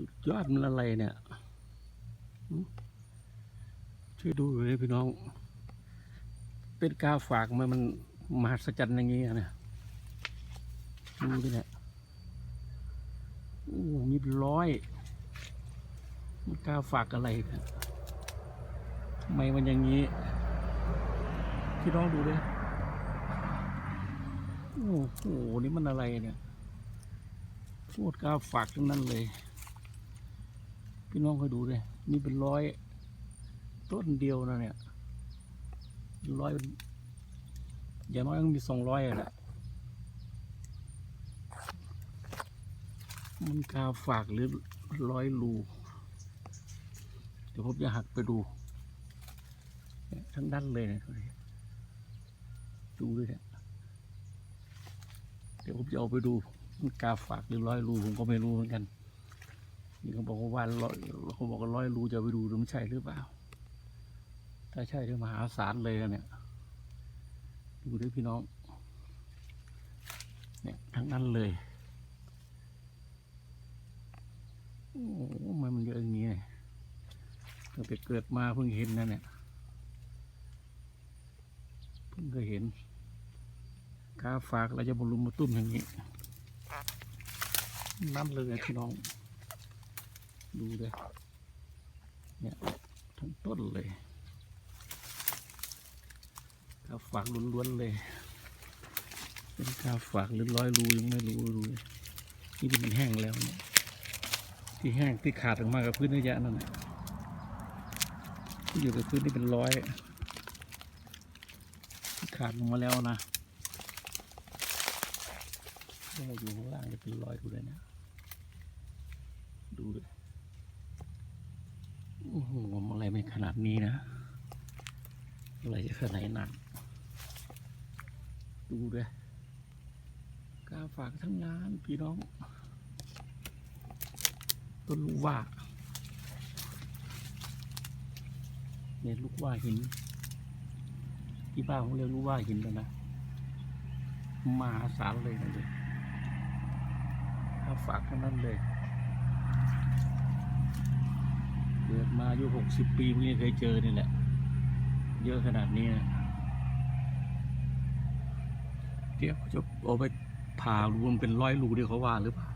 สุดยอดมันอะไรเนี่ย ช่วยดูหน่อยพี่น้อง เป็นกาฝากมามันมหัศจรรย์อย่างงี้อะดูดิเนี่ยโอ้มีเป็นร้อยมันกาฝากอะไรนี่ยทำไมมันอย่างนี้ พี่น้องดูดิโอ้โห นี่มันอะไรเนี่ยโคตรกาฝากทั้งนั้นเลย พี่น้องคอยดูเลยนี่เป็นร้อย ต้นเดียวนะเนี่ยร้อยอย่างน้อยต้องมีสองร้อยอะแหละมันกาฝากหรือร้อยรูเดี๋ยวผมจะหักไปดูทั้งด้านเลยนี่ยดูด้วยเนี่ยเดี๋ยวผมจะเอาไปดูมันกาฝากหรือร้อยรูผมก็ไม่รู้เหมือนกัน นี่เขาบอกว่าวันร้อยเขาบอกว่าร้อยรูจะไปดูดูมันใช่หรือเปล่า ถ้าใช่จะมหาศาลเลยอะเนี่ย ดูด้วยพี่น้อง เนี่ยทั้งนั้นเลยโอ้โหทำไมมันเยอะอย่างนี้เนี่ยตั้งแต่เกิดมาเพิ่งเห็นนะเนี่ยเพิ่งเคยเห็นกาฝากเราจะบรรลุมมาตุ้มอย่างนี้ น้ำเลยพี่น้อง ดูเลยเนี่ยทั้งต้นเลยกาฝากล้วนๆเลย เป็นกาฝากหรือร้อยรูยังไม่รู้ดูเลยนี่ที่มันแห้งแล้วเนี่ยที่แห้งที่ขาดออกมากับพื้นระยะนั่นแหละที่อยู่กับพื้นนี่เป็นร้อยที่ขาดลงมาแล้วนะถ้าเราอยู่ข้างล่างจะเป็นร้อยดูเลยนะ ดูเลยโอ้โหอะไรไม่ข นาดนี้นะอะไรจะขนาดหนักดูเลยกาฝากทั้งงานพี่น้อง ต้นลูกว่าเนี่ยลูกว่าหิน ที่บ้านเขาเรียกลูกว่าหินแล้วนะมหาศาลเลยนะเลยกาฝากทั้งนั้นเลย เกิด มาอายุหกสิบปีเพิ่งเคยเจอนี่แหละ เยอะขนาดนี้นะเดี๋ยวเขาจะเอาไปผ่ารวมเป็นร้อยรูที่เขาว่าหรือเปล่า